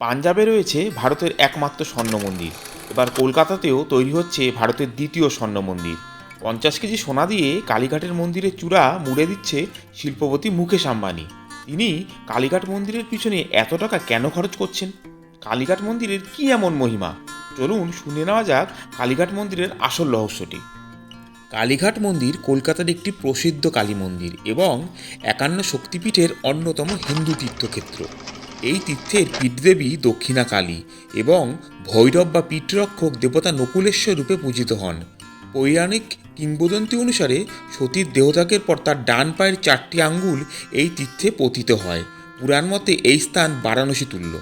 পাঞ্জাবে রয়েছে ভারতের একমাত্র স্বর্ণ মন্দির এবার কলকাতাতেও তৈরি হচ্ছে ভারতের দ্বিতীয় স্বর্ণ মন্দির পঞ্চাশ কেজি সোনা দিয়ে কালীঘাটের মন্দিরের চূড়া মুড়ে দিচ্ছে শিল্পপতি মুকেশ আম্বানি। তিনি কালীঘাট মন্দিরের পিছনে এত টাকা কেন খরচ করছেন? কালীঘাট মন্দিরের কি এমন মহিমা? চলুন শুনে নেওয়া যাক কালীঘাট মন্দিরের আসল রহস্যটি। কালীঘাট মন্দির কলকাতার একটি প্রসিদ্ধ কালী মন্দির এবং একান্ন শক্তিপীঠের অন্যতম হিন্দু তীর্থক্ষেত্র। এই তীর্থের পীঠদেবী দক্ষিণা কালী এবং ভৈরব বা পীঠরক্ষক দেবতা নকুলেশ্বর রূপে পূজিত হন। পৌরাণিক কিংবদন্তি অনুসারে সতীর দেহত্যাগের পর তার ডান পায়ের চারটি আঙ্গুল এই তীর্থে পতিত হয়। পুরাণ মতে এই স্থান বারাণসী তুল্য।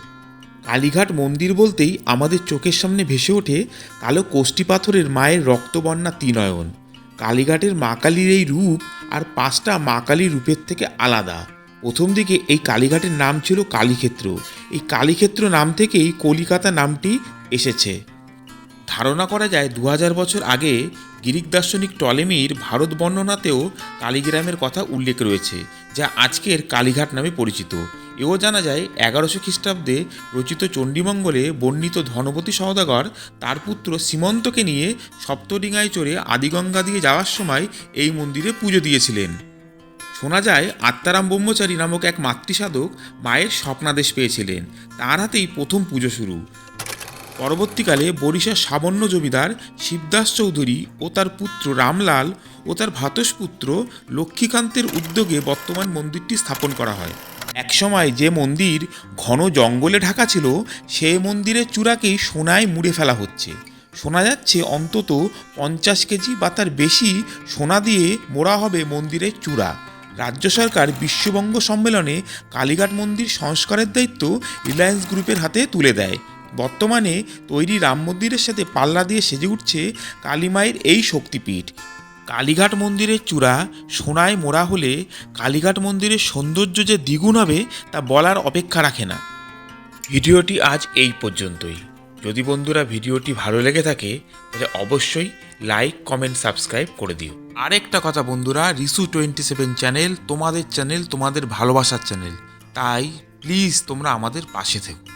কালীঘাট মন্দির বলতেই আমাদের চোখের সামনে ভেসে ওঠে কালো কোষ্টি পাথরের মায়ের রক্তবর্ণা তিনয়ন কালীঘাটের মা কালীর এই রূপ আর পাঁচটা মা কালীর রূপের থেকে আলাদা। প্রথম দিকে এই কালীঘাটের নাম ছিল কালীক্ষেত্র। এই কালীক্ষেত্র নাম থেকেই কলিকাতা নামটি এসেছে। ধারণা করা যায় দু হাজার বছর আগে গ্রিক দার্শনিক টলেমির ভারত বর্ণনাতেও কালীগ্রামের কথা উল্লেখ রয়েছে, যা আজকের কালীঘাট নামে পরিচিত। এও জানা যায় এগারোশো খ্রিস্টাব্দে রচিত চণ্ডীমঙ্গলে বর্ণিত ধনপতি সওদাগর তার পুত্র সীমন্তকে নিয়ে সপ্তডিঙায় চড়ে আদিগঙ্গা দিয়ে যাওয়ার সময় এই মন্দিরে পুজো দিয়েছিলেন। শোনা যায়, আত্মারাম ব্রহ্মচারী নামক এক মাতৃসাধক মায়ের স্বপ্নাদেশ পেয়েছিলেন। তার হাতেই প্রথম পুজো শুরু। পরবর্তীকালে বরিশার সাবন্য জমিদার শিবদাস চৌধুরী ও তার পুত্র রামলাল ও তার ভাতসপুত্র লক্ষ্মীকান্তের উদ্যোগে বর্তমান মন্দিরটি স্থাপন করা হয়। একসময় যে মন্দির ঘন জঙ্গলে ঢাকা ছিল সেই মন্দিরের চূড়াকেই সোনায় মুড়ে ফেলা হচ্ছে। শোনা যাচ্ছে, অন্তত পঞ্চাশ কেজি বা তার বেশি সোনা দিয়ে মোড়া হবে মন্দিরের চূড়া। রাজ্য সরকার বিশ্ববঙ্গ সম্মেলনে কালীঘাট মন্দির সংস্কারের দায়িত্ব রিলায়েন্স গ্রুপের হাতে তুলে দেয়। বর্তমানে তৈরি রাম মন্দিরের সাথে পাল্লা দিয়ে সেজে উঠছে কালীমায়ের এই শক্তিপীঠ। কালীঘাট মন্দিরের চূড়া সোনায় মোড়া হলে কালীঘাট মন্দিরের সৌন্দর্য যে দ্বিগুণ হবে তা বলার অপেক্ষা রাখে না। ভিডিওটি আজ এই পর্যন্তই। যদি বন্ধুরা ভিডিওটি ভালো লেগে থাকে, তাহলে অবশ্যই লাইক কমেন্ট সাবস্ক্রাইব করে দিও। আরেকটা কথা বন্ধুরা, রিসু টোয়েন্টি সেভেন চ্যানেল তোমাদের চ্যানেল তোমাদের ভালোবাসার চ্যানেল তাই প্লিজ তোমরা আমাদের পাশে থেকো।